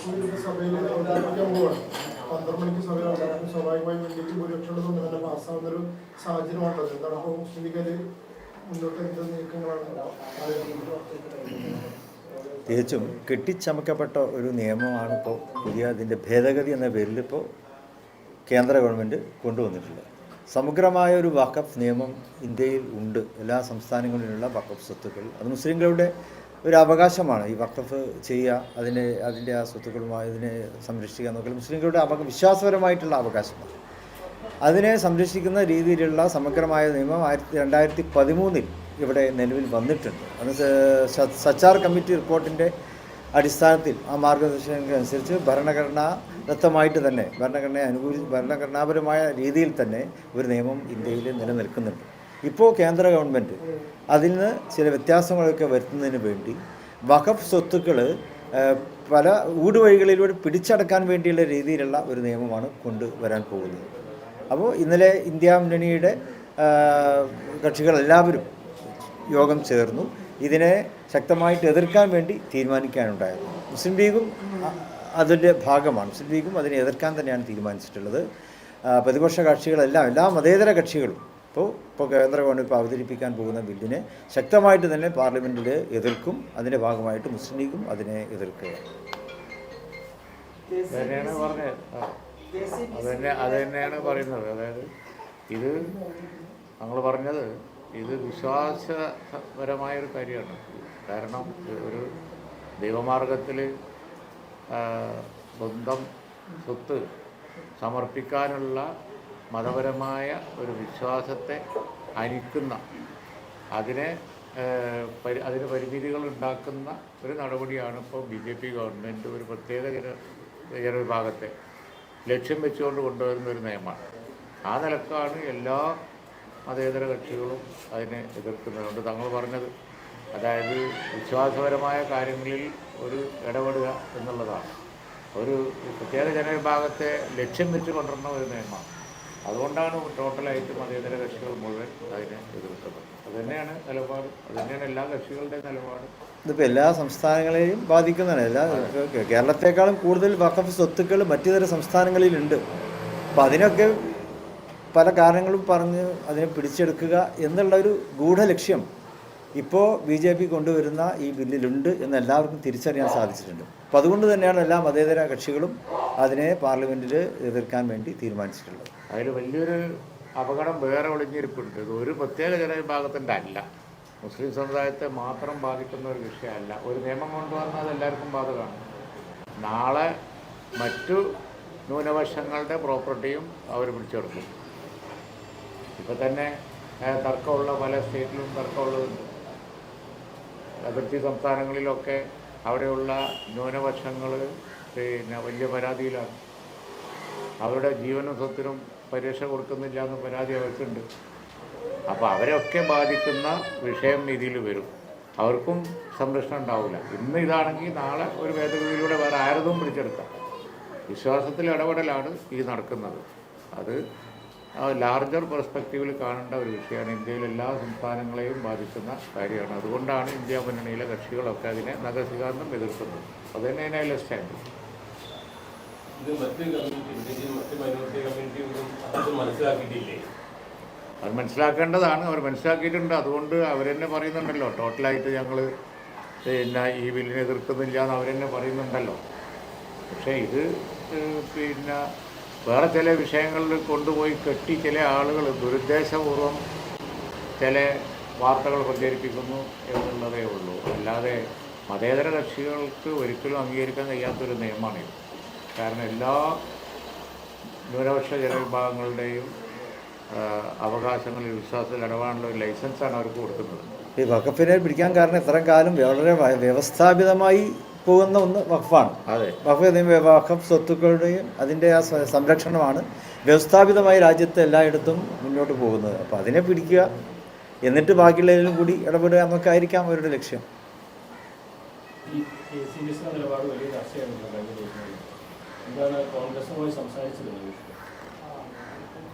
സഭയിൽ അവതരിപ്പിക്കാൻ പോവാണ് പന്ത്രണ്ട് മണിക്ക് സഭയിൽ അവതരണം സ്വാഭാവികമായും വലിയ ഭൂരിപക്ഷം കൊണ്ട് പാസ്സാവുന്ന ഒരു സാഹചര്യമാണുള്ളത് എന്താണ് അപ്പോൾ മുസ്ലിം ലീഗിൽ മുന്നോട്ട് എന്ത് നീക്കങ്ങളാണ് തികച്ചും കെട്ടിച്ചമക്കപ്പെട്ട ഒരു നിയമമാണ് ഇപ്പോൾ പുതിയ അതിന്റെ ഭേദഗതി എന്ന പേരിൽ ഇപ്പോൾ കേന്ദ്ര ഗവൺമെന്റ് കൊണ്ടുവന്നിട്ടുള്ളത് സമഗ്രമായ ഒരു വഖഫ് നിയമം ഇന്ത്യയിൽ ഉണ്ട് എല്ലാ സംസ്ഥാനങ്ങളിലുള്ള വഖഫ് സ്വത്തുക്കൾ അത് മുസ്ലിങ്ങളുടെ ഒരു അവകാശമാണ് ഈ വക്കഫ് ചെയ്യുക അതിനെ അതിന്റെ ആ സ്വത്തുക്കളുമായി അതിനെ സംരക്ഷിക്കുക എന്നൊക്കെ. മുസ്ലിങ്ങളുടെ അവ വിശ്വാസപരമായിട്ടുള്ള അവകാശമാണ്. അതിനെ സംരക്ഷിക്കുന്ന രീതിയിലുള്ള സമഗ്രമായ നിയമം ആയിരത്തി രണ്ടായിരത്തി പതിമൂന്നിൽ ഇവിടെ നിലവിൽ വന്നിട്ടുണ്ട്. അത് സച്ചാർ കമ്മിറ്റി റിപ്പോർട്ടിന്റെ അടിസ്ഥാനത്തിൽ ആ മാർഗനിർദ്ദേശങ്ങൾക്ക് അനുസരിച്ച് ഭരണഘടന ദത്തമായിട്ട് തന്നെ ഭരണഘടനയെ അനുകൂലി ഭരണഘടനാപരമായ രീതിയിൽ തന്നെ ഒരു നിയമം ഇന്ത്യയിൽ നിലനിൽക്കുന്നുണ്ട്. ഇപ്പോൾ കേന്ദ്ര ഗവൺമെന്റ് അതിൽ നിന്ന് ചില വ്യത്യാസങ്ങളൊക്കെ വരുത്തുന്നതിന് വേണ്ടി വഖഫ് സ്വത്തുക്കൾ പല ഊടുവഴികളിലൂടെ പിടിച്ചടക്കാൻ വേണ്ടിയുള്ള രീതിയിലുള്ള ഒരു നിയമമാണ് കൊണ്ടുവരാൻ പോകുന്നത്. അപ്പോൾ ഇന്നലെ ഇന്ത്യ മുന്നണിയുടെ കക്ഷികളെല്ലാവരും യോഗം ചേർന്നു. ഇതിനെ ശക്തമായിട്ട് എതിർക്കാൻ വേണ്ടി തീരുമാനിക്കാനുണ്ടായത് മുസ്ലിം ലീഗും അതിന്റെ ഭാഗമാണ്. മുസ്ലിം ലീഗും അതിനെ എതിർക്കാൻ തന്നെയാണ് തീരുമാനിച്ചിട്ടുള്ളത്. പ്രതിപക്ഷ കക്ഷികളെല്ലാം എല്ലാ മതേതര കക്ഷികളും ഇപ്പോൾ ഇപ്പോൾ കേന്ദ്ര ഗവൺമെന്റ് ഇപ്പോൾ അവതരിപ്പിക്കാൻ പോകുന്ന ബില്ലിനെ ശക്തമായിട്ട് തന്നെ പാർലമെന്റിൽ എതിർക്കും. അതിന്റെ ഭാഗമായിട്ട് മുസ്ലിം ലീഗും അതിനെ എതിർക്കുകയാണ് തന്നെയാണ് പറഞ്ഞത്. അത് തന്നെ അത് തന്നെയാണ് പറയുന്നത്. അതായത് ഇത് ഞങ്ങൾ പറഞ്ഞത് ഇത് വിശ്വാസപരമായ ഒരു കാര്യമാണ്. കാരണം ഒരു ദൈവമാർഗത്തിൽ സ്വന്തം സ്വത്ത് സമർപ്പിക്കാനുള്ള മതപരമായ ഒരു വിശ്വാസത്തെ അനിക്കുന്ന അതിനെ അതിന് പരിമിതികൾ ഉണ്ടാക്കുന്ന ഒരു നടപടിയാണ് ഇപ്പോൾ ബി ജെ പി ഗവൺമെന്റ് ഒരു പ്രത്യേക ജന ജനവിഭാഗത്തെ ലക്ഷ്യം വെച്ചുകൊണ്ട് കൊണ്ടുവരുന്ന ഒരു നിയമമാണ്. ആ നിലക്കാണ് എല്ലാ മതേതര കക്ഷികളും അതിനെ എതിർക്കുന്നതുകൊണ്ട് തങ്ങൾ പറഞ്ഞത്. അതായത് വിശ്വാസപരമായ കാര്യങ്ങളിൽ ഒരു ഇടപെടുക എന്നുള്ളതാണ്. ഒരു പ്രത്യേക ജനവിഭാഗത്തെ ലക്ഷ്യം വെച്ച് കൊണ്ടുവരുന്ന ഒരു നിയമമാണ്. അതുകൊണ്ടാണ് ടോട്ടലായിട്ട് മതേതര കക്ഷികൾ മുഴുവൻ അതിനെ എതിർക്കുന്നത് അത് തന്നെയാണ് നിലപാട്. അത് തന്നെയാണ് എല്ലാ കക്ഷികളുടെയും നിലപാട്. ഇതിപ്പോൾ എല്ലാ സംസ്ഥാനങ്ങളെയും ബാധിക്കുന്നതാണ്. എല്ലാ കേരളത്തെക്കാളും കൂടുതൽ വഖഫ് സ്വത്തുക്കൾ മറ്റിതര സംസ്ഥാനങ്ങളിലുണ്ട്. അപ്പം അതിനൊക്കെ പല കാരണങ്ങളും പറഞ്ഞ് അതിനെ പിടിച്ചെടുക്കുക എന്നുള്ള ഒരു ഗൂഢലക്ഷ്യം ഇപ്പോൾ ബി ജെ പി കൊണ്ടുവരുന്ന ഈ ബില്ലിലുണ്ട് എന്ന് എല്ലാവർക്കും തിരിച്ചറിയാൻ സാധിച്ചിട്ടുണ്ട്. അപ്പം അതുകൊണ്ട് തന്നെയാണ് എല്ലാ മതേതര കക്ഷികളും അതിനെ പാർലമെന്റിൽ എതിർക്കാൻ വേണ്ടി തീരുമാനിച്ചിട്ടുള്ളത്. അതിൽ വലിയൊരു അപകടം വേറെ ഒളിഞ്ഞിരിപ്പുണ്ട്. ഇത് ഒരു പ്രത്യേക ജനവിഭാഗത്തിന്റെ അല്ല. മുസ്ലിം സമുദായത്തെ മാത്രം ബാധിക്കുന്ന ഒരു വിഷയമല്ല. ഒരു നിയമം കൊണ്ടുവന്നാൽ എല്ലാവർക്കും ബാധകമാണ്. നാളെ മറ്റു ന്യൂനപക്ഷങ്ങളുടെ പ്രോപ്പർട്ടിയും അവർ പിടിച്ചെടുക്കും. ഇപ്പം തന്നെ തർക്കമുള്ള പല സ്റ്റേറ്റിലും തർക്കമുള്ളതുണ്ട്. അതിർത്തി സംസ്ഥാനങ്ങളിലൊക്കെ അവിടെയുള്ള ന്യൂനപക്ഷങ്ങൾ പിന്നെ വലിയ പരാതിയിലാണ്. അവരുടെ ജീവനും സ്വത്തിനും പരീക്ഷ കൊടുക്കുന്നില്ല എന്ന് പരാതി അവർക്കുണ്ട്. അപ്പോൾ അവരെയൊക്കെ ബാധിക്കുന്ന വിഷയം ഇതിൽ വരും. അവർക്കും സംരക്ഷണം ഉണ്ടാവില്ല. ഇന്ന് ഇതാണെങ്കിൽ നാളെ ഒരു ഭേദഗതിയിലൂടെ വേറെ ആരതും പിടിച്ചെടുക്കാം. വിശ്വാസത്തിൽ ഇടപെടലാണ് ഈ നടക്കുന്നത്. അത് ലാർജർ പെർസ്പെക്റ്റീവിൽ കാണേണ്ട ഒരു വിഷയമാണ്. ഇന്ത്യയിലെ എല്ലാ സംസ്ഥാനങ്ങളെയും ബാധിക്കുന്ന കാര്യമാണ്. അതുകൊണ്ടാണ് ഇന്ത്യ മുന്നണിയിലെ കക്ഷികളൊക്കെ അതിനെ നഗസികാന്തം എതിർക്കുന്നത്. അതുതന്നെ അതിനെ സ്റ്റാൻഡ്. ഇത് മൈനോറിറ്റി അത് മനസ്സിലാക്കേണ്ടതാണ്. അവർ മനസ്സിലാക്കിയിട്ടുണ്ട്. അതുകൊണ്ട് അവരെന്നെ പറയുന്നുണ്ടല്ലോ. ടോട്ടലായിട്ട് ഞങ്ങൾ പിന്നെ ഈ ബില്ലിനെ എതിർക്കുന്നില്ല എന്ന് അവരെന്നെ പറയുന്നുണ്ടല്ലോ. പക്ഷേ ഇത് പിന്നെ വേറെ ചില വിഷയങ്ങളിൽ കൊണ്ടുപോയി കെട്ടി ചില ആളുകൾ ദുരുദ്ദേശപൂർവം ചില വാർത്തകൾ പ്രചരിപ്പിക്കുന്നു എന്നുള്ളതേ ഉള്ളൂ. അല്ലാതെ മതേതര കക്ഷികൾക്ക് ഒരിക്കലും അംഗീകരിക്കാൻ കഴിയാത്തൊരു നിയമമാണിത്. കാരണം എല്ലാ ന്യൂനപക്ഷ ജനവിഭാഗങ്ങളുടെയും അവകാശങ്ങളിൽ വിശ്വാസത്തിൽ ഇടപാടുള്ള ഒരു ലൈസൻസാണ് അവർക്ക് കൊടുക്കുന്നത്. ഈ വഖഫിനെ പിടിക്കാൻ കാരണം ഇത്രയും കാലം വളരെ വ്യവസ്ഥാപിതമായി പോകുന്ന ഒന്ന് വഖഫാണ്. അതെ. വഖഫ് വഖഫ് സ്വത്തുക്കളുടെയും അതിന്റെ ആ സംരക്ഷണമാണ് വ്യവസ്ഥാപിതമായി രാജ്യത്തെ എല്ലായിടത്തും മുന്നോട്ട് പോകുന്നത്. അപ്പോൾ അതിനെ പിടിക്കുക എന്നിട്ട് ബാക്കിയുള്ളതിലും കൂടി ഇടപെടുക എന്നൊക്കെ ആയിരിക്കാം അവരുടെ ലക്ഷ്യം ഈ കെ സി ബി എസിന്റെ നിലപാട് വലിയ ചർച്ചയായിരുന്നു കഴിഞ്ഞ ദിവസങ്ങളിൽ എന്താണ്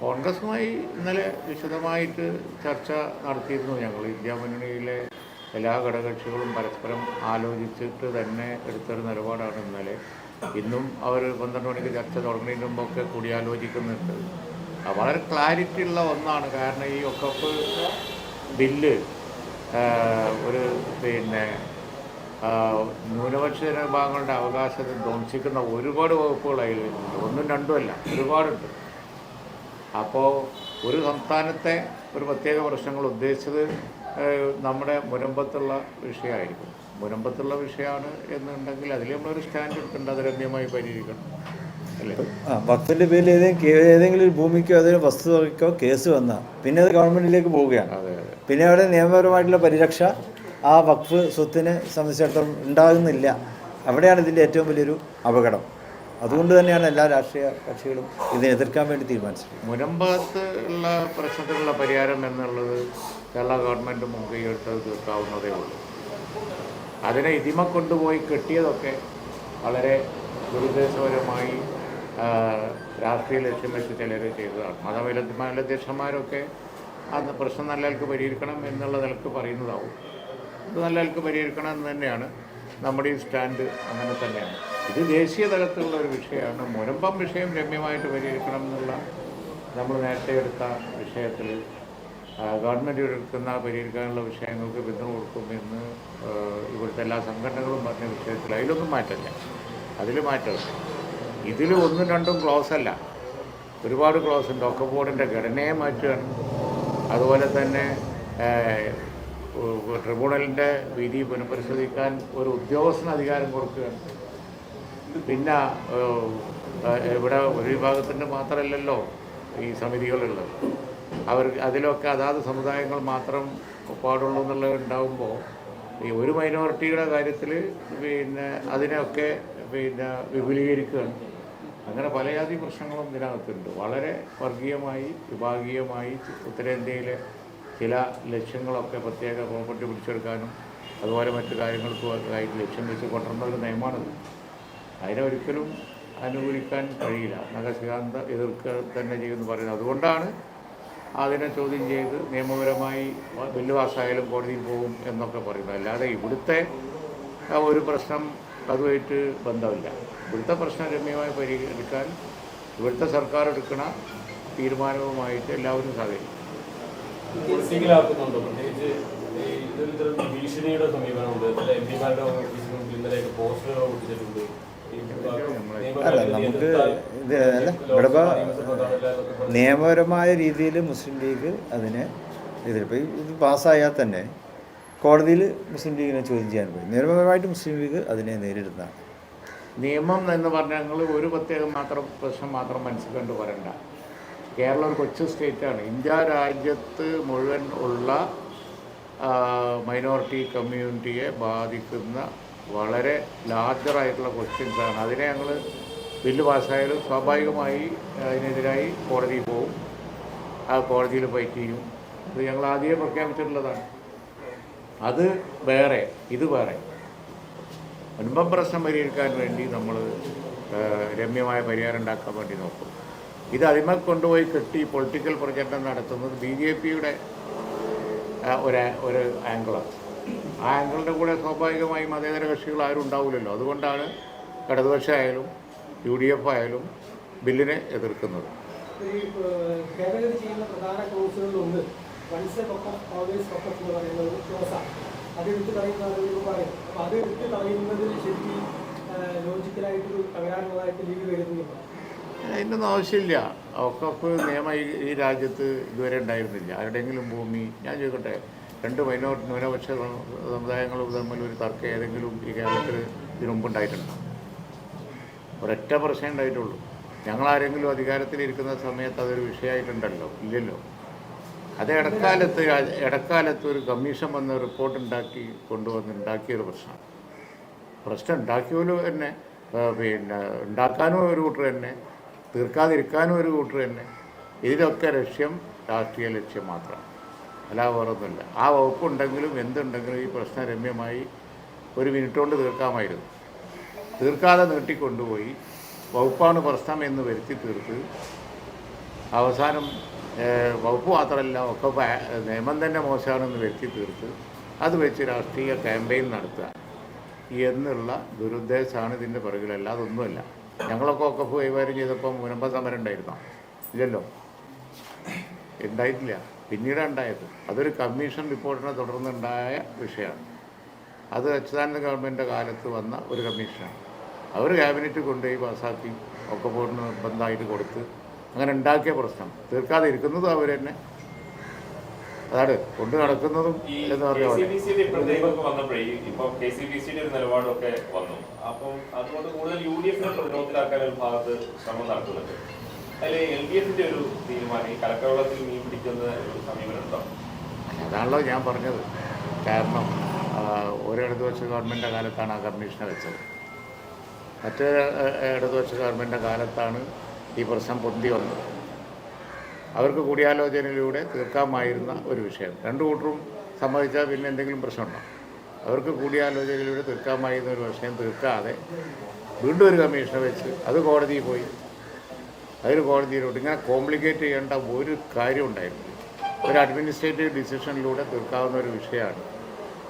കോൺഗ്രസുമായി ഇന്നലെ വിശദമായിട്ട് ചർച്ച നടത്തിയിരുന്നു ഞങ്ങൾ. ഇന്ത്യ മുന്നണിയിലെ എല്ലാ ഘടകകക്ഷികളും പരസ്പരം ആലോചിച്ചിട്ട് തന്നെ എടുത്തൊരു നിലപാടാണ് ഇന്നലെ. ഇന്നും അവർ പന്ത്രണ്ട് മണിക്ക് ചർച്ച തുടങ്ങുന്നതിന് മുമ്പൊക്കെ കൂടിയാലോചിക്കുന്നുണ്ട്. വളരെ ക്ലാരിറ്റി ഉള്ള ഒന്നാണ്. കാരണം ഈ ഒക്കപ്പ് ബില്ല് ഒരു പിന്നെ ന്യൂനപക്ഷ വിഭാഗങ്ങളുടെ അവകാശത്തെ ധ്വംസിക്കുന്ന ഒരുപാട് വകുപ്പുകൾ അതിൽ വരുന്നുണ്ട് ഒന്നും രണ്ടുമല്ല ഒരുപാടുണ്ട്. അപ്പോൾ ഒരു സംസ്ഥാനത്തെ ഒരു പ്രത്യേക പ്രശ്നങ്ങൾ ഉദ്ദേശിച്ചത് നമ്മുടെ മുരമ്പത്തുള്ള വിഷയമായിരിക്കും. മുനമ്പത്തുള്ള വിഷയമാണ് എന്നുണ്ടെങ്കിൽ അതിൽ നമ്മളൊരു സ്റ്റാൻഡ് എടുക്കേണ്ട അത് രമ്യമായി പരിഹരിക്കണം. ഭക്തന്റെ പേരിൽ ഏതെങ്കിലും ഏതെങ്കിലും ഒരു ഭൂമിക്കോ ഏതെങ്കിലും വസ്തുവകയ്ക്കോ കേസ് വന്നാൽ പിന്നെ അത് ഗവൺമെന്റിലേക്ക് പോവുകയാണ്. അതെ അതെ. പിന്നെ അവിടെ നിയമപരമായിട്ടുള്ള പരിരക്ഷ ആ വഖഫ് സ്വത്തിനെ സംബന്ധിച്ചിടത്തോളം ഉണ്ടാകുന്നില്ല. അവിടെയാണ് ഇതിന്റെ ഏറ്റവും വലിയൊരു അപകടം. അതുകൊണ്ട് തന്നെയാണ് എല്ലാ രാഷ്ട്രീയ കക്ഷികളും ഇതിനെ എതിർക്കാൻ വേണ്ടി തീരുമാനിച്ചത്. മുരമ്പാത്ത് ഉള്ള പ്രശ്നത്തിനുള്ള പരിഹാരം എന്നുള്ളത് കേരള ഗവൺമെന്റ് മുൻകൈയെടുത്തത് തീർക്കാവുന്നതേ ഉള്ളൂ. അതിനെ ഇതിമ കൊണ്ടുപോയി കെട്ടിയതൊക്കെ വളരെ ദുരുദ്ദേശപരമായി രാഷ്ട്രീയ ലക്ഷ്യം വെച്ച് ചിലർ ചെയ്തതാണ്. മതവിരുദ്ധ മേലധ്യക്ഷന്മാരൊക്കെ അത് പ്രശ്നം നല്ല നിലയ്ക്ക് പരിഹരിക്കണം എന്നുള്ള നിലയ്ക്ക് പറയുന്നതാവും. ഇത് നല്ല നിലയ്ക്ക് പരിഹരിക്കണം എന്ന് തന്നെയാണ്. നമ്മുടെ ഈ സ്റ്റാൻഡ് അങ്ങനെ തന്നെയാണ്. ഇത് ദേശീയ തലത്തിലുള്ള ഒരു വിഷയമാണ്. മുരമ്പം വിഷയം രമ്യമായിട്ട് പരിഹരിക്കണം എന്നുള്ള നമ്മൾ നേരത്തെ എടുത്ത വിഷയത്തിൽ ഗവൺമെന്റ് എടുക്കുന്ന പരിഹരിക്കാനുള്ള വിഷയങ്ങൾക്ക് പിന്തുണ കൊടുക്കുമെന്ന് ഇവിടുത്തെ എല്ലാ സംഘടനകളും പറഞ്ഞ വിഷയത്തിൽ അതിലൊന്നും മാറ്റമില്ല. അതിൽ മാറ്റമില്ല. ഇതിൽ ഒന്നും രണ്ടും ക്ലോസ് അല്ല. ഒരുപാട് ക്ലോസ് ഉണ്ട്. ഒക്കെ ബോർഡിന്റെ ഘടനയെ മാറ്റുകയാണ്. അതുപോലെ തന്നെ ട്രിബ്യൂണലിന്റെ വിധി പുനഃപരിശോധിക്കാൻ ഒരു ഉദ്യോഗസ്ഥന് അധികാരം കൊടുക്കുകയാണ്. പിന്നെ ഇവിടെ ഒരു വിഭാഗത്തിന്റെ മാത്രമല്ലല്ലോ ഈ സമിതികളുള്ളത്. അവർ അതിലൊക്കെ അതാത് സമുദായങ്ങൾ മാത്രം പാടുള്ളൂ എന്നുള്ളത് ഉണ്ടാകുമ്പോൾ ഈ ഒരു മൈനോറിറ്റിയുടെ കാര്യത്തിൽ പിന്നെ അതിനെയൊക്കെ പിന്നെ വിപുലീകരിക്കുകയാണ്. അങ്ങനെ പലജാതി പ്രശ്നങ്ങളും ഇതിനകത്തുണ്ട്. വളരെ വർഗീയമായി വിഭാഗീയമായി ഉത്തരേന്ത്യയിലെ ചില ലക്ഷ്യങ്ങളൊക്കെ പ്രത്യേക പ്രോപ്പർട്ടി പിടിച്ചെടുക്കാനും അതുപോലെ മറ്റു കാര്യങ്ങൾക്കും ആയിട്ട് ലക്ഷ്യം വെച്ച് കൊണ്ടുവരുന്ന ഒരു നിയമമാണിത്. അതിനെ ഒരിക്കലും അനുകൂലിക്കാൻ കഴിയില്ല. നഗശികാന്ത എതിർക്കുക തന്നെ ചെയ്യുമെന്ന് പറയുന്നത്. അതുകൊണ്ടാണ് അതിനെ ചോദ്യം ചെയ്ത് നിയമപരമായി ബില്ല് പാസ്സായാലും കോടതിയിൽ പോകും എന്നൊക്കെ പറയുന്നത്. അല്ലാതെ ഇവിടുത്തെ ഒരു പ്രശ്നം അതുമായിട്ട് ബന്ധമില്ല. ഇവിടുത്തെ പ്രശ്നം രമ്യമായി പരിഹരിക്കാൻ ഇവിടുത്തെ സർക്കാർ എടുക്കുന്ന തീരുമാനവുമായിട്ട് എല്ലാവരും സഹകരിക്കും. പൊളിറ്റിക്കലാക്കുന്നുണ്ടോ പ്രത്യേകിച്ച് ഈ ഇതിൽ ഇത്തരം ഭീഷണിയുടെ സമീപനമുണ്ട്. ചില എം പിമാരുടെ ഓഫീസിന് മുമ്പിൽ ഇന്നലെയൊക്കെ പോസ്റ്ററുകൾ ഒട്ടിച്ചിട്ടുണ്ട്. അല്ല നമുക്ക് ഇത് അല്ല ഇവിടെ ഇപ്പോൾ നിയമപരമായ രീതിയിൽ മുസ്ലിം ലീഗ് അതിനെ ഇതിലിപ്പോൾ ഇത് പാസ്സായാൽ തന്നെ കോടതിയിൽ മുസ്ലിം ലീഗിനെ ചോദ്യം ചെയ്യാൻ പോയി. നിയമപരമായിട്ട് മുസ്ലിം ലീഗ് അതിനെ നേരിടുന്നതാണ്. നിയമം എന്ന് പറഞ്ഞാൽ ഞങ്ങൾ ഒരു പ്രത്യേകം മാത്രം പ്രശ്നം മാത്രം മനസ്സിൽ വരണ്ട. കേരളം ഒരു കൊച്ചു സ്റ്റേറ്റാണ്. ഇന്ത്യ രാജ്യത്ത് മുഴുവൻ ഉള്ള മൈനോറിറ്റി കമ്മ്യൂണിറ്റിയെ ബാധിക്കുന്ന വളരെ ലാർജറായിട്ടുള്ള ക്വസ്റ്റ്യൻസാണ് അതിനെ ഞങ്ങൾ ബില്ല് പാസ്സായാലും സ്വാഭാവികമായി അതിനെതിരായി കോടതിയിൽ പോകും ആ കോടതിയിൽ ഫൈറ്റ് ചെയ്യും ഇത് ഞങ്ങൾ ആദ്യമേ പ്രഖ്യാപിച്ചിട്ടുള്ളതാണ്. അത് വേറെ ഇത് വേറെ. മുൻപം പ്രശ്നം പരിഹരിക്കാൻ വേണ്ടി നമ്മൾ രമ്യമായ പരിഹാരം ഉണ്ടാക്കാൻ വേണ്ടി നോക്കും. ഇത് അഴിമ കൊണ്ടുപോയി കെട്ടി പൊളിറ്റിക്കൽ പ്രചരണം നടത്തുന്നത് ബി ജെ പിയുടെ ഒരു ഒരു ആംഗിളാണ് ആ ആംഗിളിന്റെ കൂടെ സ്വാഭാവികമായും മതേതര കക്ഷികൾ ആരും ഉണ്ടാവില്ലല്ലോ. അതുകൊണ്ടാണ് ഇടതുപക്ഷമായാലും യു ഡി എഫ് ആയാലും ബില്ലിനെ എതിർക്കുന്നത്. അത് തകരാറുള്ളതായിട്ട് ലീഗ് കരുതുന്നുണ്ട് അതിന്റെയൊന്നും ആവശ്യമില്ല. ഒക്കെ നിയമം ഈ രാജ്യത്ത് ഇതുവരെ ഉണ്ടായിരുന്നില്ല. ആരുടെയെങ്കിലും ഭൂമി ഞാൻ ചോദിക്കട്ടെ രണ്ട് മൈനോറിറ്റി ന്യൂനപക്ഷ സമുദായങ്ങളും തമ്മിൽ ഒരു തർക്കം ഏതെങ്കിലും ഈ കേരളത്തിൽ ഇതിനുമുമ്പ് ഉണ്ടായിട്ടുണ്ടോ? ഒരൊറ്റ പ്രശ്നം ഉണ്ടായിട്ടുള്ളൂ. ഞങ്ങൾ ആരെങ്കിലും അധികാരത്തിലിരിക്കുന്ന സമയത്ത് അതൊരു വിഷയമായിട്ടുണ്ടല്ലോ? ഇല്ലല്ലോ. അത് ഇടക്കാലത്ത് ഇടക്കാലത്ത് ഒരു കമ്മീഷൻ വന്ന് റിപ്പോർട്ട് ഉണ്ടാക്കി കൊണ്ടുവന്ന് ഉണ്ടാക്കിയൊരു പ്രശ്നമാണ്. പ്രശ്നം ഉണ്ടാക്കിയോലും തന്നെ പിന്നെ ഉണ്ടാക്കാനും ഒരു കൂട്ടർ തന്നെ തീർക്കാതിരിക്കാനും ഒരു കൂട്ടർ തന്നെ. ഇതിലൊക്കെ ലക്ഷ്യം രാഷ്ട്രീയ ലക്ഷ്യം മാത്രമാണ് അല്ല വേറൊന്നുമില്ല. ആ വകുപ്പുണ്ടെങ്കിലും എന്തുണ്ടെങ്കിലും ഈ പ്രശ്നം രമ്യമായി ഒരു മിനിറ്റ് കൊണ്ട് തീർക്കാമായിരുന്നു. തീർക്കാതെ നീട്ടിക്കൊണ്ടുപോയി വകുപ്പാണ് പ്രശ്നം എന്ന് വരുത്തി തീർത്ത് അവസാനം വകുപ്പ് മാത്രമല്ല ഒക്കെ നിയമം തന്നെ മോശമാണെന്ന് വരുത്തി തീർത്ത് അത് വെച്ച് രാഷ്ട്രീയ ക്യാമ്പയിൻ നടത്തുക. എന്നുള്ള ദുരുദ്ദേശമാണ് ഇതിന്റെ പിറകിലല്ല അതൊന്നുമല്ല. ഞങ്ങളൊക്കെ ഒക്കെ കൈകാര്യം ചെയ്തപ്പോൾ മുനമ്പ സമരം ഉണ്ടായിരുന്നോ? ഇല്ലല്ലോ. ഉണ്ടായിട്ടില്ല. പിന്നീടാണ് ഉണ്ടായത്. അതൊരു കമ്മീഷൻ റിപ്പോർട്ടിനെ തുടർന്നുണ്ടായ വിഷയമാണ്. അത് അച്യുതാനന്ദ ഗവൺമെന്റിന്റെ കാലത്ത് വന്ന ഒരു കമ്മീഷനാണ്. അവർ ക്യാബിനറ്റ് കൊണ്ടുപോയി പാസ്സാക്കി ഒക്കെ പോർട്ടിന് നിർബന്ധമായിട്ട് കൊടുത്ത് അങ്ങനെ ഉണ്ടാക്കിയ പ്രശ്നം. തീർക്കാതെ ഇരിക്കുന്നതും അവർ തന്നെ. അതാണ് കൊണ്ട് നടക്കുന്നതും എന്ന് പറഞ്ഞ പോലെ. അതാണല്ലോ ഞാൻ പറഞ്ഞത്. കാരണം ഒരു ഇടതുപക്ഷ ഗവൺമെന്റിന്റെ കാലത്താണ് ആ കമ്മീഷനെ വെച്ചത്. മറ്റൊരു ഇടതുപക്ഷ ഗവൺമെന്റിന്റെ കാലത്താണ് ഈ പ്രശ്നം പൊന്തി വന്നത്. അവർക്ക് കൂടിയാലോചനയിലൂടെ തീർക്കാമായിരുന്ന ഒരു വിഷയം. രണ്ടു കൂട്ടരും സമ്മതിച്ചാൽ പിന്നെ എന്തെങ്കിലും പ്രശ്നമുണ്ടോ? അവർക്ക് കൂടിയാലോചനയിലൂടെ തീർക്കാമായിരുന്ന ഒരു വിഷയം തീർക്കാതെ വീണ്ടും ഒരു കമ്മീഷനെ വെച്ച് അത് കോടതിയിൽ പോയി. അതിന് കോടതിയിലോട്ട് ഇങ്ങനെ കോംപ്ലിക്കേറ്റ് ചെയ്യേണ്ട ഒരു കാര്യം ഉണ്ടായിരുന്നു ഒരു അഡ്മിനിസ്ട്രേറ്റീവ് ഡിസിഷനിലൂടെ തീർക്കാവുന്ന ഒരു വിഷയമാണ്.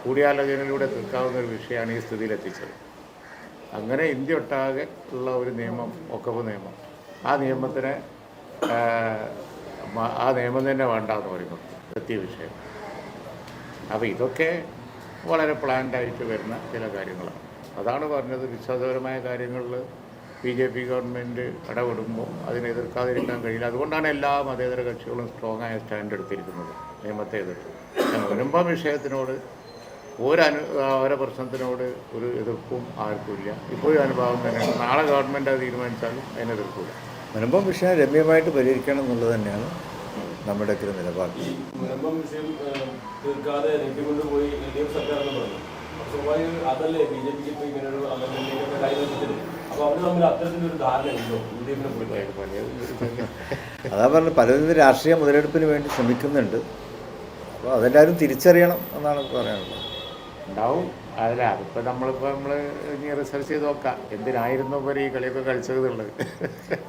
കൂടിയാലോചനയിലൂടെ തീർക്കാവുന്ന ഒരു വിഷയമാണ് ഈ സ്ഥിതിയിലെത്തിച്ചത്. അങ്ങനെ ഇന്ത്യ ഒട്ടാകെ ഉള്ള ഒരു നിയമം ഒക്കവ് നിയമം. ആ നിയമത്തിന് ആ, നിയമം തന്നെ വേണ്ട എന്ന് പറയുന്നു. സത്യ വിഷയം. അപ്പോൾ ഇതൊക്കെ വളരെ പ്ലാൻഡായിട്ട് വരുന്ന ചില കാര്യങ്ങളാണ്. അതാണ് പറഞ്ഞത് വിശ്വാസപരമായ കാര്യങ്ങളിൽ ബി ജെ പി ഗവൺമെന്റ് ഇടപെടുമ്പോൾ അതിനെ എതിർക്കാതിരിക്കാൻ കഴിയില്ല. അതുകൊണ്ടാണ് എല്ലാ മതേതര കക്ഷികളും സ്ട്രോങ് ആയ സ്റ്റാൻഡ് എടുത്തിരിക്കുന്നത്. നിയമത്തെ എതിർത്ത്. മുൻപ് വിഷയത്തിനോട് ഒരനു ഓരോ പ്രശ്നത്തിനോട് ഒരു എതിർപ്പും ആർക്കുമില്ല ഇപ്പോഴും അനുഭാവം തന്നെയാണ്. നാളെ ഗവൺമെന്റ് അത് തീരുമാനിച്ചാലും അതിനെ എതിർക്കില്ല മുനമ്പം വിഷയം രമ്യമായിട്ട് പരിഹരിക്കണം എന്നുള്ളത് തന്നെയാണ് നമ്മുടെ ഒക്കെ നിലപാട്. പറഞ്ഞു. അതാ പറഞ്ഞത് പലവിധ രാഷ്ട്രീയ മുതലെടുപ്പിന് വേണ്ടി ശ്രമിക്കുന്നുണ്ട്. അപ്പോൾ അതെല്ലാവരും തിരിച്ചറിയണം എന്നാണ് പറയാനുള്ളത്. ഉണ്ടാവും. അതല്ല അതിപ്പോൾ നമ്മളിപ്പോൾ നമ്മൾ ഇനി റിസർച്ച് ചെയ്ത് നോക്കാം. എന്തിനായിരുന്നു ഇവർ ഈ കളിയൊക്കെ കളിച്ചത് എന്നുള്ളത്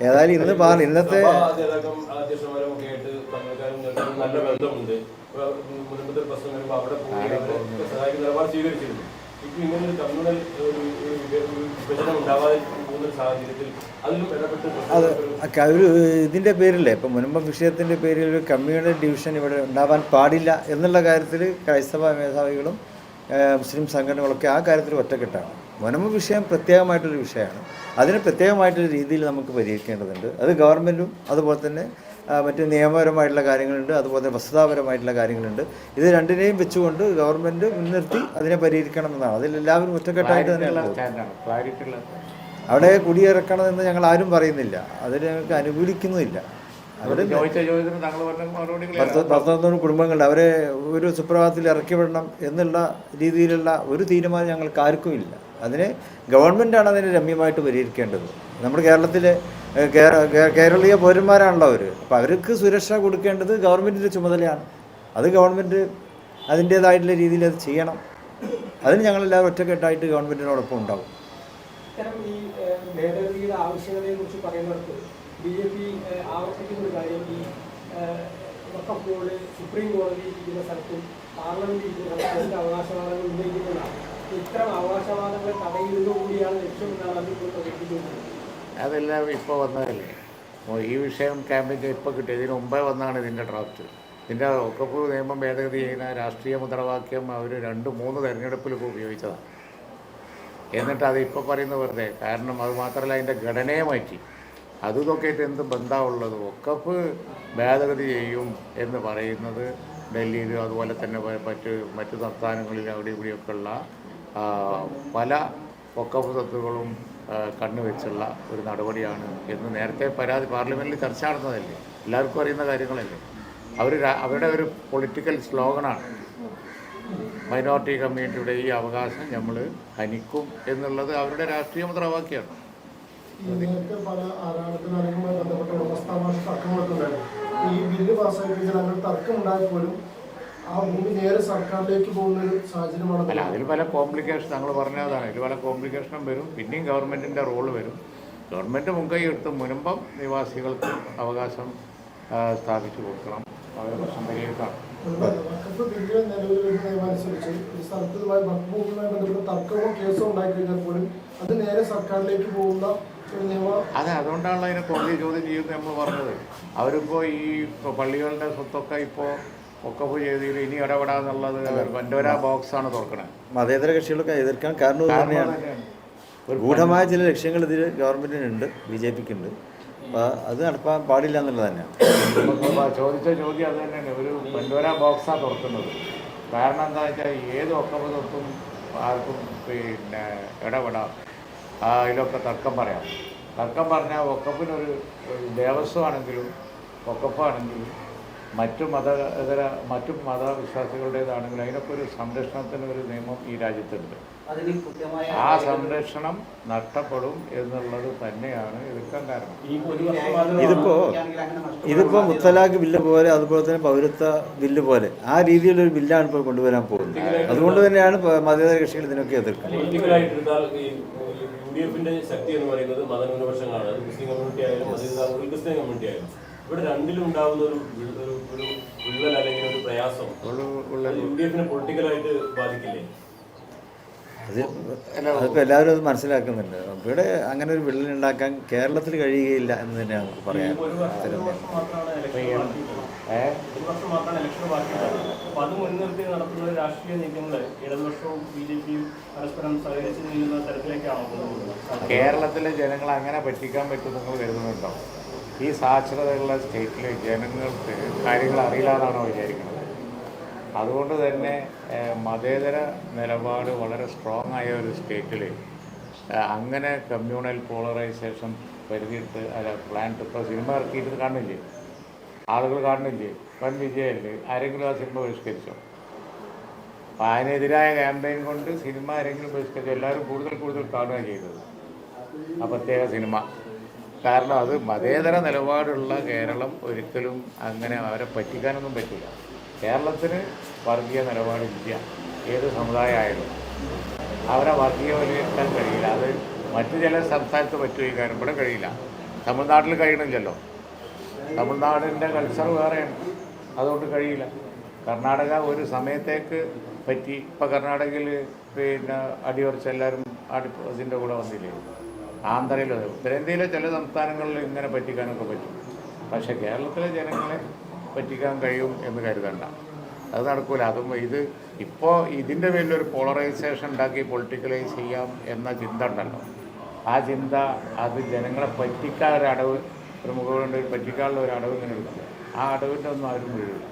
ഏതായാലും ഇന്ന് പാ ഇന്നത്തെ നല്ല ബന്ധമുണ്ട്. ഇപ്പൊ കമ്മ്യൂണൽ ഒരു വിഭജനം ഉണ്ടാവാതെ അത്. ഒരു ഇതിന്റെ പേരില്ലേ ഇപ്പം മുൻപ് വിഷയത്തിന്റെ പേരിൽ ഒരു കമ്മ്യൂണൽ ഡിവിഷൻ ഇവിടെ ഉണ്ടാവാൻ പാടില്ല എന്നുള്ള കാര്യത്തിൽ ക്രൈസ്തവ മേധാവികളും മുസ്ലിം സംഘടനകളൊക്കെ ആ കാര്യത്തിൽ ഒറ്റക്കെട്ടാണ്. വനമ വിഷയം പ്രത്യേകമായിട്ടൊരു വിഷയമാണ്. അതിനെ പ്രത്യേകമായിട്ടൊരു രീതിയിൽ നമുക്ക് പരിഹരിക്കേണ്ടതുണ്ട്. അത് ഗവൺമെന്റും അതുപോലെ തന്നെ മറ്റ് നിയമപരമായിട്ടുള്ള കാര്യങ്ങളുണ്ട് അതുപോലെ തന്നെ വസ്തുതാപരമായിട്ടുള്ള കാര്യങ്ങളുണ്ട്. ഇത് രണ്ടിനെയും വെച്ചുകൊണ്ട് ഗവൺമെന്റ് മുൻനിർത്തി അതിനെ പരിഹരിക്കണം എന്നാണ് അതിലെല്ലാവരും ഒറ്റക്കെട്ടായിട്ട് തന്നെ അവിടെ കുടിയിറക്കണമെന്ന് ഞങ്ങൾ ആരും പറയുന്നില്ല. അതിന് ഞങ്ങൾക്ക് അനുകൂലിക്കുന്നുമില്ല. പത്തൊന്നൂറ് കുടുംബങ്ങളുണ്ട് അവരെ ഒരു സുപ്രഭാതത്തിൽ ഇറക്കി വിടണം എന്നുള്ള രീതിയിലുള്ള ഒരു തീരുമാനം ഞങ്ങൾക്ക് ആർക്കും ഇല്ല. അതിന് ഗവൺമെന്റാണ് അതിനെ രമ്യമായിട്ട് പരിഹരിക്കേണ്ടത്. നമ്മൾ കേരളത്തിലെ കേരളീയ പൗരന്മാരാണല്ലോ അവർ അപ്പോൾ അവർക്ക് സുരക്ഷ കൊടുക്കേണ്ടത് ഗവൺമെന്റിന്റെ ചുമതലയാണ്. അത് ഗവൺമെന്റ് അതിന്റേതായിട്ടുള്ള രീതിയിൽ അത് ചെയ്യണം. അതിന് ഞങ്ങളെല്ലാവരും ഒറ്റക്കെട്ടായിട്ട് ഗവൺമെന്റിനോടൊപ്പം ഉണ്ടാവും. ഈ ഭേദഗതിയുടെ ആവശ്യകതയെക്കുറിച്ച് പറയുന്നിടത്ത് ബി ജെ പി ആവർത്തിക്കുന്ന ഒരു കാര്യം ഈ ഏഹ്, സുപ്രീം കോടതി ഇരിക്കുന്ന സ്ഥലത്തും പാർലമെന്റ് ഇരിക്കുന്ന സ്ഥലത്തും അവകാശവാദങ്ങൾ ഉന്നയിക്കുന്നതാണ് ഇത്തരം അവകാശവാദങ്ങളെ ലക്ഷ്യം ലക്ഷ്യമെന്നാണ് അതിൽ ഇപ്പോൾ അതെല്ലാം ഇപ്പോൾ വന്നതല്ലേ? ഈ വിഷയം ക്യാമ്പിന്റെ ഇപ്പോൾ കിട്ടി ഇതിന് മുമ്പേ വന്നാണ് ഇതിന്റെ ഡ്രാഫ്റ്റ്. ഇതിന്റെ ഒക്കപ്പൂ നിയമം ഭേദഗതി ചെയ്യുന്ന രാഷ്ട്രീയ മുദ്രാവാക്യം അവർ രണ്ട് മൂന്ന് തെരഞ്ഞെടുപ്പിലൊക്കെ ഉപയോഗിച്ചതാണ്. എന്നിട്ട് അത് ഇപ്പോൾ പറയുന്നത് വെറുതെ. കാരണം അത് മാത്രമല്ല അതിന്റെ ഘടനയെ മാറ്റി. അതും എന്ത് ബന്ധമുള്ളത് ഒക്കഫ് ഭേദഗതി ചെയ്യും എന്ന് പറയുന്നത് ഡൽഹിയിലും അതുപോലെ തന്നെ മറ്റ് മറ്റ് സംസ്ഥാനങ്ങളിലും അവിടെ ഇവിടെയൊക്കെ ഉള്ള പല ഒക്കഫ് സ്വത്തുകളും കണ്ണുവെച്ചുള്ള ഒരു നടപടിയാണ് എന്ന് നേരത്തെ പരാതി പാർലമെന്റിൽ ചർച്ച നടന്നതല്ലേ? എല്ലാവർക്കും അറിയുന്ന കാര്യങ്ങളല്ലേ? അവർ അവരുടെ ഒരു പൊളിറ്റിക്കൽ സ്ലോഗനാണ്. മൈനോറിറ്റി കമ്മ്യൂണിറ്റിയുടെ ഈ അവകാശം നമ്മൾ ഹനിക്കും എന്നുള്ളത് അവരുടെ രാഷ്ട്രീയ മുദ്രാവാക്യമാണ്. അങ്ങനെ പോലും ആ ഭൂമി നേരെ സർക്കാരിലേക്ക് പോകുന്ന ഒരു സാഹചര്യമാണ് അല്ല അതിൽ പല കോംപ്ലിക്കേഷൻ ഞങ്ങൾ പറഞ്ഞതാണ്. ഇതിൽ പല കോംപ്ലിക്കേഷനും വരും. പിന്നെയും ഗവൺമെന്റിന്റെ റോൾ വരും. ഗവൺമെന്റ് മുൻകൈ എടുത്ത് മുൻപം നിവാസികൾക്ക് അവകാശം സ്ഥാപിച്ചു കൊടുക്കണം. അവരെ പ്രശ്നം പരിഹരിക്കണം വഖഫ് ബില്ല് നിലവിൽ വരുന്ന നിയമം അനുസരിച്ച് ഒരു സ്ഥലത്ത് ഇതുമായി ഭൂമിയുമായി ബന്ധപ്പെട്ട് തർക്കമോ കേസോ ഉണ്ടായി പോലും അത് നേരെ സർക്കാരിലേക്ക് പോകുന്ന അതെ അതുകൊണ്ടാണല്ലോ അതിനെ കോടതി ചോദ്യം ചെയ്യുന്നത് നമ്മൾ പറഞ്ഞത്. അവരിപ്പോ ഈ പള്ളികളുടെ സ്വത്തൊക്കെ ഇപ്പോ ഒക്കപ്പ് ചെയ്തതിൽ ഇനി ഇടപെടാന്നുള്ളത് ബോക്സ് ആണ് തുറക്കണേ. മതേതര കക്ഷികളൊക്കെ എതിർക്കാൻ കാരണം തന്നെയാണ്. ഗൂഢമായ ചില ലക്ഷ്യങ്ങൾ ഇതിൽ ഗവൺമെന്റിനുണ്ട് ബി ജെ പിക്ക് ഉണ്ട് അപ്പോൾ അത് നടപ്പാൻ പാടില്ല എന്നുള്ളത് തന്നെയാണ്. ചോദിച്ച ചോദ്യം അത് തന്നെയാണ്. ഒരു ബോക്സ് ആണ് തുറക്കുന്നത്. കാരണം എന്താ വെച്ചാൽ ഏത് ഒക്കപ്പ് തൊട്ടും ആർക്കും പിന്നെ ഇടപെടാം. അതിലൊക്കെ തർക്കം പറയാം. തർക്കം പറഞ്ഞാൽ ഒക്കപ്പിനൊരു ഒരു ദേവസ്വമാണെങ്കിലും ഒക്കപ്പാണെങ്കിലും മറ്റു മത ഇതര മറ്റു മതവിശ്വാസികളുടേതാണെങ്കിലും അതിനൊക്കെ ഒരു സംരക്ഷണത്തിന് ഒരു നിയമം ഈ രാജ്യത്തുണ്ട്. ആ സംരക്ഷണം നഷ്ടപ്പെടും എന്നുള്ളത് തന്നെയാണ് എതിർക്കാൻ കാരണം. മാത്രമാണ് ഇതിപ്പോ മുത്തലാഖ് ബില്ല് പോലെ അതുപോലെ തന്നെ പൗരത്വ ബില്ല് പോലെ ആ രീതിയിലൊരു ബില്ലാണ് ഇപ്പോൾ കൊണ്ടുവരാൻ പോകുന്നത്. അതുകൊണ്ട് തന്നെയാണ് മതേതര കക്ഷികൾ ഇതിനൊക്കെ എതിർക്കുന്നത്. ഡി എഫിന്റെ ശക്തി എന്ന് പറയുന്നത് മതന്യൂനപക്ഷങ്ങളാണ് അത് മുസ്ലിം കമ്മ്യൂണിറ്റി ആയാലും അത് ക്രിസ്ത്യൻ കമ്മ്യൂണിറ്റി ആയാലും. ഇവിടെ രണ്ടിലും ഉണ്ടാകുന്ന ഒരു ഒരു ഒരു വിള്ളൽ അല്ലെങ്കിൽ ഒരു പ്രയാസം യു ഡി എഫിനെ പൊളിറ്റിക്കലായിട്ട് ബാധിക്കില്ലേ? അത് അതിപ്പോൾ എല്ലാവരും അത് മനസ്സിലാക്കുന്നുണ്ട്. ഇവിടെ അങ്ങനെ ഒരു വിള്ളൽ ഉണ്ടാക്കാൻ കേരളത്തിൽ കഴിയുകയില്ല എന്ന് തന്നെയാണ് നമുക്ക് പറയാൻ ഒരു വർഷം ഒരു വർഷം മാത്രമാണ് ഇലക്ഷൻ ബാക്കിയുള്ളത്. ഏഹ് അപ്പൊ അത് മുൻനിർത്തി നടത്തുന്ന രാഷ്ട്രീയ നീക്കങ്ങൾ ഇടതുപക്ഷവും ബി ജെ പിയും പരസ്പരം സഹകരിച്ച് നീങ്ങുന്ന തരത്തിലേക്കാണോ കേരളത്തിലെ ജനങ്ങളെ അങ്ങനെ പറ്റിക്കാൻ പറ്റും നിങ്ങൾ കരുതുന്നുണ്ടോ? ഈ സാക്ഷരതയുള്ള സ്റ്റേറ്റിലെ ജനങ്ങൾക്ക് കാര്യങ്ങൾ അറിയില്ലാതാണോ വിചാരിക്കുന്നത്? അതുകൊണ്ട് തന്നെ മതേതര നിലപാട് വളരെ സ്ട്രോങ് ആയ ഒരു സ്റ്റേറ്റിൽ അങ്ങനെ കമ്മ്യൂണൽ പോളറൈസേഷൻ പരിധിയിട്ട് അല്ല പ്ലാൻ ഇപ്പോൾ സിനിമ ഇറക്കിയിട്ട് കാണുന്നില്ലേ ആളുകൾ കാണുന്നില്ലേ? വൻ വിജയമല്ലേ ആരെങ്കിലും ആ സിനിമ അപ്പോൾ അതിനെതിരായ ക്യാമ്പയിൻ കൊണ്ട് സിനിമ ആരെങ്കിലും ബഹിഷ്കരിച്ചു? എല്ലാവരും കൂടുതൽ കൂടുതൽ കാണുക ചെയ്തത് ആ പ്രത്യേക സിനിമ. കാരണം അത് മതേതര നിലപാടുള്ള കേരളം ഒരിക്കലും അങ്ങനെ അവരെ പറ്റിക്കാനൊന്നും പറ്റില്ല. കേരളത്തിന് വർഗീയ നിലപാടില്ല. ഏത് സമുദായമായാലും അവരെ വർഗീയവൽക്കരിക്കാൻ കഴിയില്ല. അത് മറ്റു ചില സംസ്ഥാനത്ത് പറ്റുകയും കാര്യം കഴിയില്ല. തമിഴ്നാട്ടിൽ കഴിയണില്ലല്ലോ. തമിഴ്നാടിന്റെ കൾച്ചർ വേറെയാണ്. അതുകൊണ്ട് കഴിയില്ല. കർണാടക ഒരു സമയത്തേക്ക് പറ്റി. ഇപ്പോൾ കർണാടകയിൽ പിന്നെ അടിയുറച്ച് എല്ലാവരും അടി അതിന്റെ കൂടെ വന്നില്ലേ? ആന്ധ്രയിൽ ഉത്തരേന്ത്യയിലെ ചില സംസ്ഥാനങ്ങളിൽ ഇങ്ങനെ പറ്റിക്കാനൊക്കെ പറ്റും. പക്ഷേ കേരളത്തിലെ ജനങ്ങളെ പറ്റിക്കാൻ കഴിയും എന്ന് കരുതണ്ട. അത് നടക്കില്ല അതും ഇത് ഇപ്പോൾ ഇതിന്റെ പേരിലൊരു പോളറൈസേഷൻ ഉണ്ടാക്കി പൊളിറ്റിക്കലൈസ് ചെയ്യാം എന്ന ചിന്ത ഉണ്ടല്ലോ. ആ ചിന്ത അത് ജനങ്ങളെ പറ്റിക്കാൻ ഒരു അടവ് മുഖമുണ്ട് പറ്റിക്കാനുള്ള ഒരു അടവ് ഇങ്ങനെ എടുക്കുക ആ അടവിന്റെ ഒന്നും ആരും വീഴില്ല